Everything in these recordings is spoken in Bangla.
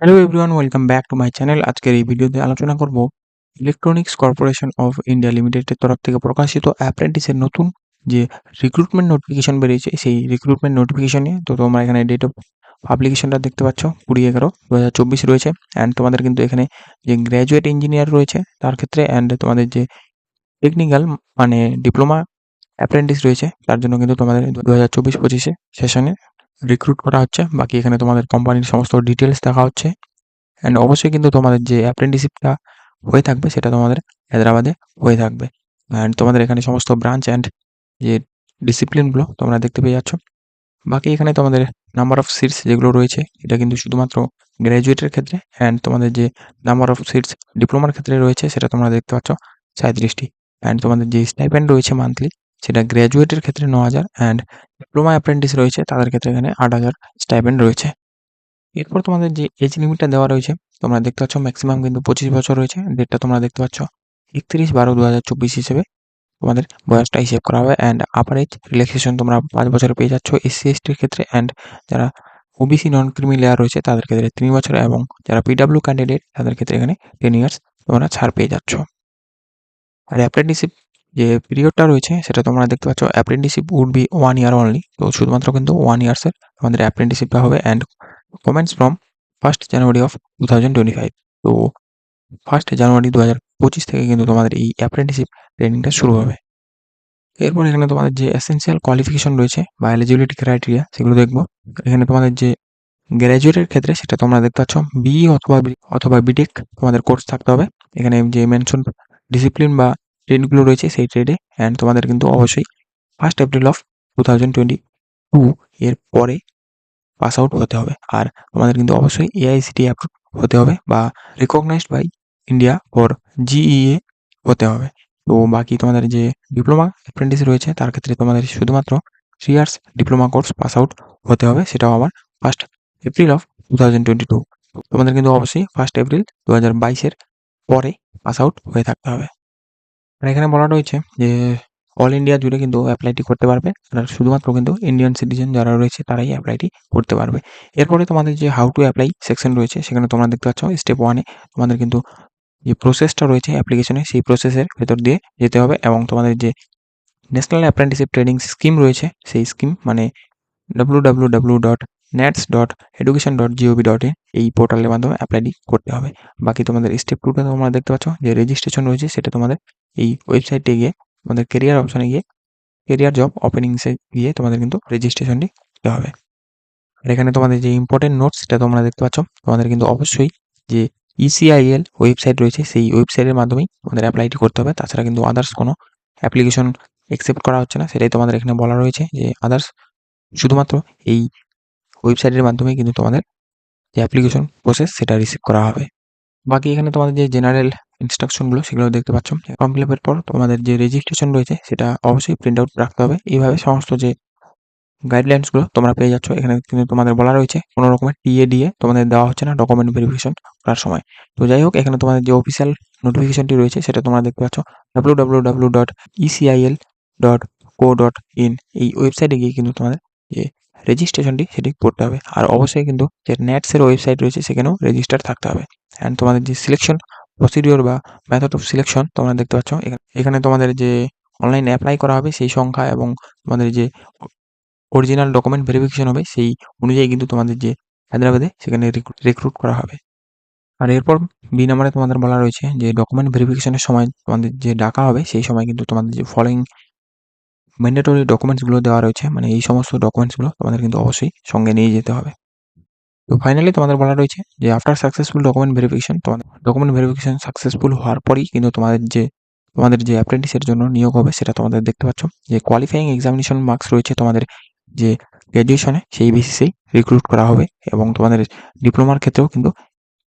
Hello everyone welcome back to my channel আজকের এই ভিডিওতে আলোচনা করব ইলেকট্রনিক্স কর্পোরেশন অফ ইন্ডিয়া লিমিটেডের তরফ থেকে প্রকাশিত অ্যাপ্রেন্টিসের নতুন যে রিক্রুটমেন্ট নোটিফিকেশন বেরিয়েছে, সেই রিক্রুটমেন্ট নোটিফিকেশন তো তোমরা এখানে ডেট অফ পাবলিকেশনটা দেখতে পাচ্ছ, কুড়ি এগারো দু হাজার চব্বিশ রয়েছে। অ্যান্ড তোমাদের কিন্তু এখানে যে গ্র্যাজুয়েট ইঞ্জিনিয়ার রয়েছে, তার ক্ষেত্রে অ্যান্ড তোমাদের যে টেকনিক্যাল মানে ডিপ্লোমা অ্যাপ্রেন্টিস রয়েছে, তার জন্য কিন্তু তোমাদের দু হাজার চব্বিশ পঁচিশে সেশনে রিক্রুট করা হচ্ছে। বাকি এখানে তোমাদের কোম্পানির সমস্ত ডিটেলস দেখা হচ্ছে। অ্যান্ড অবশ্যই কিন্তু তোমাদের যে অ্যাপ্রেন্টিসিপটা হয়ে থাকবে, সেটা তোমাদের হায়দ্রাবাদে হয়ে থাকবে। অ্যান্ড তোমাদের এখানে সমস্ত ব্রাঞ্চ অ্যান্ড যে ডিসিপ্লিনগুলো তোমরা দেখতে পেয়ে যাচ্ছ। বাকি এখানে তোমাদের নাম্বার অফ সিটস যেগুলো রয়েছে, এটা কিন্তু শুধুমাত্র গ্র্যাজুয়েটের ক্ষেত্রে অ্যান্ড তোমাদের যে নাম্বার অফ সিটস ডিপ্লোমার ক্ষেত্রে রয়েছে, সেটা তোমরা দেখতে পাচ্ছ। সাঁত্রিশটি অ্যান্ড তোমাদের যে স্টাইপেন্ড রয়েছে মান্থলি সেটা গ্র্যাজুয়েটের ক্ষেত্রে ন হাজার অ্যান্ড ডিপ্লোমা অ্যাপ্রেন্টিস রয়েছে, তাদের ক্ষেত্রে এখানে আট হাজার স্টাইপেন্ড রয়েছে। এরপর তোমাদের যে এজ লিমিটটা দেওয়া রয়েছে, তোমরা দেখতে পাচ্ছ ম্যাক্সিমাম কিন্তু পঁচিশ বছর রয়েছে ডেটটা তোমরা দেখতে পাচ্ছ একত্রিশ বারো দু হাজার চব্বিশ হিসেবে তোমাদের বয়সটা হিসেব করা হবে অ্যান্ড আপার এজ রিল্যাক্সেশন তোমরা পাঁচ বছর পেয়ে যাচ্ছ এসসি এসটির ক্ষেত্রে অ্যান্ড যারা ওবিসি নন ক্রিমি লেয়ার রয়েছে, তাদের ক্ষেত্রে তিন বছর এবং যারা পিডাব্লিউ ক্যান্ডিডেট তাদের ক্ষেত্রে এখানে টেন ইয়ার্স তোমরা ছাড় পেয়ে যাচ্ছ। আর অ্যাপ্রেন্টিসিপ যে পিরিয়ডটা রয়েছে, সেটা তোমরা দেখতে পাচ্ছ apprenticeship would be one year only তো শুধুমাত্র কিন্তু ওয়ান ইয়ার্সের আমাদের অ্যাপ্রেন্টিসিপটা হবে and commences from first January of two thousand twenty five তো ফার্স্ট জানুয়ারি দু হাজার পঁচিশ থেকে কিন্তু তোমাদের এই অ্যাপ্রেন্টিসিপ ট্রেনিংটা শুরু হবে। এরপর এখানে তোমাদের যে এসেন্সিয়াল কোয়ালিফিকেশন রয়েছে বা এলিজিবিলিটি ক্রাইটেরিয়া সেগুলো দেখব। এখানে তোমাদের যে গ্র্যাজুয়েটের ক্ষেত্রে সেটা তোমরা দেখতে পাচ্ছ বিই অথবা বি- অথবা বিটেক তোমাদের কোর্স থাকতে হবে। এখানে যে মেনশন ডিসিপ্লিন বা ট্রেডগুলো রয়েছে সেই ট্রেডে অ্যান্ড তোমাদের কিন্তু অবশ্যই first April of two thousand twenty two এর পরে পাস আউট হতে হবে। আর তোমাদের কিন্তু অবশ্যই এআইসিটি অ্যাপ্রুভ হতে হবে বা recognised by India for GEA হতে হবে। তো বাকি তোমাদের যে ডিপ্লোমা অ্যাপ্রেন্টিস রয়েছে, তার ক্ষেত্রে তোমাদের শুধুমাত্র three years diploma course pass out হতে হবে, সেটাও আবার first April of two thousand twenty two তোমাদের কিন্তু অবশ্যই ফার্স্ট এপ্রিল দু হাজার বাইশের পরে পাস আউট হয়ে থাকতে হবে। আর এখানে বলা রয়েছে যে অল ইন্ডিয়া জুড়ে কিন্তু অ্যাপ্লাইটি করতে পারবে। আর শুধুমাত্র কিন্তু ইন্ডিয়ান সিটিজেন যারা রয়েছে তারাই অ্যাপ্লাইটি করতে পারবে। এরপরে তোমাদের যে হাউ টু অ্যাপ্লাই সেকশন রয়েছে, সেখানে তোমরা দেখতে পাচ্ছ স্টেপ ওয়ানে তোমাদের কিন্তু যে প্রসেসটা রয়েছে অ্যাপ্লিকেশনে সেই প্রসেসের ভেতর দিয়ে যেতে হবে এবং তোমাদের যে ন্যাশনাল অ্যাপ্রেন্টিসিপ ট্রেনিং স্কিম রয়েছে, সেই স্কিম মানে W W W dot NATS dot education dot GOV dot in এই পোর্টালের মাধ্যমে অ্যাপ্লাইটি করতে হবে। বাকি তোমাদের স্টেপ টুটা তোমরা দেখতে পাচ্ছ, যে রেজিস্ট্রেশন রয়েছে, সেটা তোমাদের এই ওয়েবসাইটে গিয়ে, তোমাদের কেরিয়ার অপশনে গিয়ে কেরিয়ার জব ওপেনিংসে গিয়ে তোমাদের কিন্তু রেজিস্ট্রেশনটি করতে হবে। আর এখানে তোমাদের যে ইম্পর্টেন্ট নোটস সেটা তোমরা দেখতে পাচ্ছ, তোমাদের কিন্তু অবশ্যই যে E ইসিআইএল ওয়েবসাইট রয়েছে, সেই ওয়েবসাইটের মাধ্যমেই তোমাদের অ্যাপ্লাইটি করতে হবে। তাছাড়া কিন্তু আদার্স কোনো অ্যাপ্লিকেশন অ্যাকসেপ্ট করা হচ্ছে না, সেটাই তোমাদের এখানে বলা রয়েছে যে আদার্স শুধুমাত্র এই ওয়েবসাইটের মাধ্যমে কিন্তু তোমাদের যে অ্যাপ্লিকেশন প্রসেস সেটা রিসিভ করা হবে। বাকি এখানে তোমাদের যে জেনারেল ইনস্ট্রাকশনগুলো সেগুলো দেখতে পাচ্ছ। ফর্ম ফিল আপের পর তোমাদের যে রেজিস্ট্রেশন রয়েছে সেটা অবশ্যই প্রিন্ট আউট রাখতে হবে। এইভাবে সমস্ত যে গাইডলাইন্সগুলো তোমরা পেয়ে যাচ্ছ। এখানে কিন্তু তোমাদের বলা রয়েছে কোনো রকমের টিএ দিয়ে তোমাদের দেওয়া হচ্ছে না ডকুমেন্ট ভেরিফিকেশন করার সময়। তো যাই হোক, এখানে তোমাদের যে অফিসিয়াল নোটিফিকেশনটি রয়েছে সেটা তোমরা দেখতে পাচ্ছ। W W W dot ECIL dot co dot in এই ওয়েবসাইটে গিয়ে কিন্তু তোমাদের যে রেজিস্ট্রেশনটি সেটি করতে হবে। আর অবশ্যই কিন্তু যে নেটসের ওয়েবসাইট রয়েছে সেখানেও রেজিস্টার থাকতে হবে। অ্যান্ড তোমাদের যে সিলেকশন প্রসিডিওর বা মেথড অফ সিলেকশন তোমরা দেখতে পাচ্ছ, এখানে এখানে তোমাদের যে অনলাইন অ্যাপ্লাই করা হবে সেই সংখ্যা এবং তোমাদের যে অরিজিনাল ডকুমেন্ট ভেরিফিকেশন হবে সেই অনুযায়ী কিন্তু তোমাদের যে হায়দ্রাবাদে সেখানে রিক্রুট করা হবে। আর এরপর বি নাম্বারে তোমাদের বলা রয়েছে যে ডকুমেন্ট ভেরিফিকেশনের সময় তোমাদের যে ডাকা হবে সেই সময় কিন্তু তোমাদের যে ফলোয়িং ম্যান্ডেটরি ডকুমেন্টসগুলো দেওয়া রয়েছে মানে এই সমস্ত ডকুমেন্টসগুলো তোমাদের কিন্তু অবশ্যই সঙ্গে নিয়ে যেতে হবে। তো ফাইনালি তোমাদের বলা রয়েছে যে আফটার সাকসেসফুল ডকুমেন্ট ভেরিফিকেশন তোমাদের ডকুমেন্ট ভেরিফিকেশন সাকসেসফুল হওয়ার পরই কিন্তু তোমাদের যে তোমাদের যে অ্যাপ্রেন্টিসের জন্য নিয়োগ হবে সেটা তোমাদের দেখতে পাচ্ছ। যে কোয়ালিফাইং এক্সামিনেশন মার্কস রয়েছে তোমাদের যে গ্র্যাজুয়েশনে সেই বেসিসেই রিক্রুট করা হবে এবং তোমাদের ডিপ্লোমার ক্ষেত্রেও কিন্তু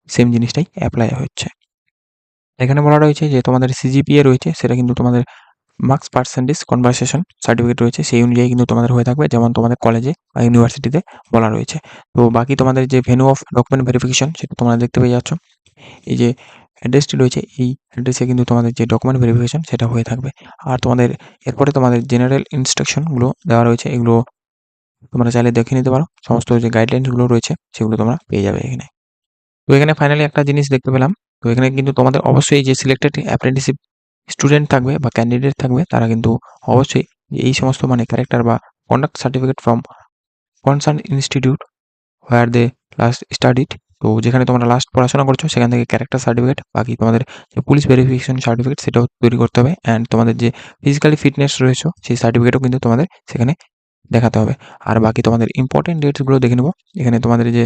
সেম জিনিসটাই অ্যাপ্লাই হচ্ছে। এখানে বলা রয়েছে যে তোমাদের সিজিপিএ রয়েছে, সেটা কিন্তু তোমাদের মার্কস পার্সেন্টেজ কনভারসেশন সার্টিফিকেট রয়েছে। সেই অনুযায়ী কিন্তু তোমাদের হয়ে থাকবে, যেমন তোমাদের কলেজে বা ইউনিভার্সিটিতে বলা রয়েছে। তো বাকি তোমাদের যে ভেনু অফ ডকুমেন্ট ভেরিফিকেশন সেটা তোমরা দেখতে পেয়ে যাচ্ছ। এই যে অ্যাড্রেসটি রয়েছে, এই অ্যাড্রেসে কিন্তু তোমাদের যে ডকুমেন্ট ভেরিফিকেশন সেটা হয়ে থাকবে। আর তোমাদের, এরপরে তোমাদের জেনারেল ইনস্ট্রাকশনগুলো দেওয়া রয়েছে, এগুলো তোমরা চাইলে দেখে নিতে পারো। সমস্ত যে গাইডলাইনসগুলো রয়েছে, সেগুলো তোমরা পেয়ে যাবে এখানে। তো এখানে ফাইনালি একটা জিনিস দেখতে পেলাম। তো এখানে কিন্তু তোমাদের অবশ্যই যে সিলেক্টেড অ্যাপ্রেন্টিসিপ স্টুডেন্ট থাকবে বা ক্যান্ডিডেট থাকবে, তারা কিন্তু অবশ্যই এই সমস্ত মানে ক্যারেক্টার বা conduct certificate from concern institute where they last studied তো যেখানে তোমরা লাস্ট পড়াশোনা করছ, সেখান থেকে ক্যারেক্টার সার্টিফিকেট বাকি তোমাদের যে পুলিশ ভেরিফিকেশন সার্টিফিকেট সেটাও তৈরি করতে হবে অ্যান্ড তোমাদের যে ফিজিক্যালি ফিটনেস রয়েছে, সেই সার্টিফিকেটও কিন্তু তোমাদের সেখানে দেখাতে হবে। আর বাকি তোমাদের ইম্পর্টেন্ট ডেটসগুলো দেখে নেব। এখানে তোমাদের যে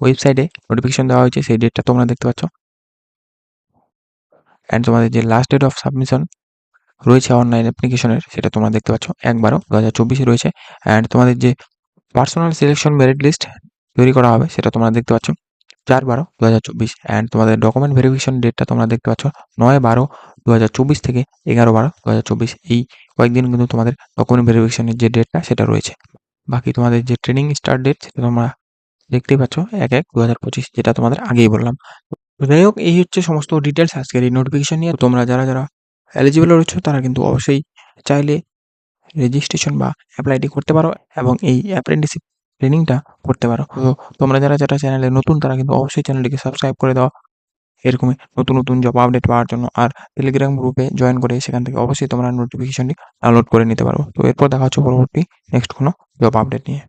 ওয়েবসাইটে নোটিফিকেশন দেওয়া হয়েছে, সেই ডেটটা তোমরা দেখতে পাচ্ছ। অ্যান্ড তোমাদের যে লাস্ট ডেট অফ সাবমিশন রয়েছে অনলাইন অ্যাপ্লিকেশনের সেটা তোমরা দেখতে পাচ্ছ এক বারো দু হাজার চব্বিশে রয়েছে। অ্যান্ড তোমাদের যে পার্সোনাল সিলেকশন মেরিট লিস্ট তৈরি করা হবে, সেটা তোমরা দেখতে পাচ্ছ চার বারো দু হাজার চব্বিশ। অ্যান্ড তোমাদের ডকুমেন্ট ভেরিফিকেশন ডেটটা তোমরা দেখতে পাচ্ছ নয় বারো দু হাজার চব্বিশ থেকে এগারো বারো দু হাজার চব্বিশ। এই কয়েকদিন কিন্তু তোমাদের ডকুমেন্ট ভেরিফিকেশনের যে ডেটটা সেটা রয়েছে। বাকি তোমাদের যে ট্রেনিং স্টার্ট ডেট সেটা তোমরা দেখতেই পাচ্ছ এক এক দু হাজার পঁচিশ, যেটা তোমাদের আগেই বললাম। তো যাই হোক, এই হচ্ছে সমস্ত ডিটেলস আজকের এই নোটিফিকেশন নিয়ে। তোমরা যারা যারা এলিজিবল রয়েছে, তারা কিন্তু অবশ্যই চাইলে রেজিস্ট্রেশন বা অ্যাপ্লাইটি করতে পারো এবং এই অ্যাপ্রেন্টিসিপ ট্রেনিংটা করতে পারো। তো তোমরা যারা যারা চ্যানেলে নতুন, তারা কিন্তু অবশ্যই চ্যানেলটিকে সাবস্ক্রাইব করে দাও। এরকমই নতুন নতুন জব আপডেট পাওয়ার জন্য। আর টেলিগ্রাম গ্রুপে জয়েন করে সেখান থেকে অবশ্যই তোমরা নোটিফিকেশনটি ডাউনলোড করে নিতে পারো। তো এরপর দেখা হচ্ছে পরবর্তী নেক্সট কোনো জব আপডেট নিয়ে।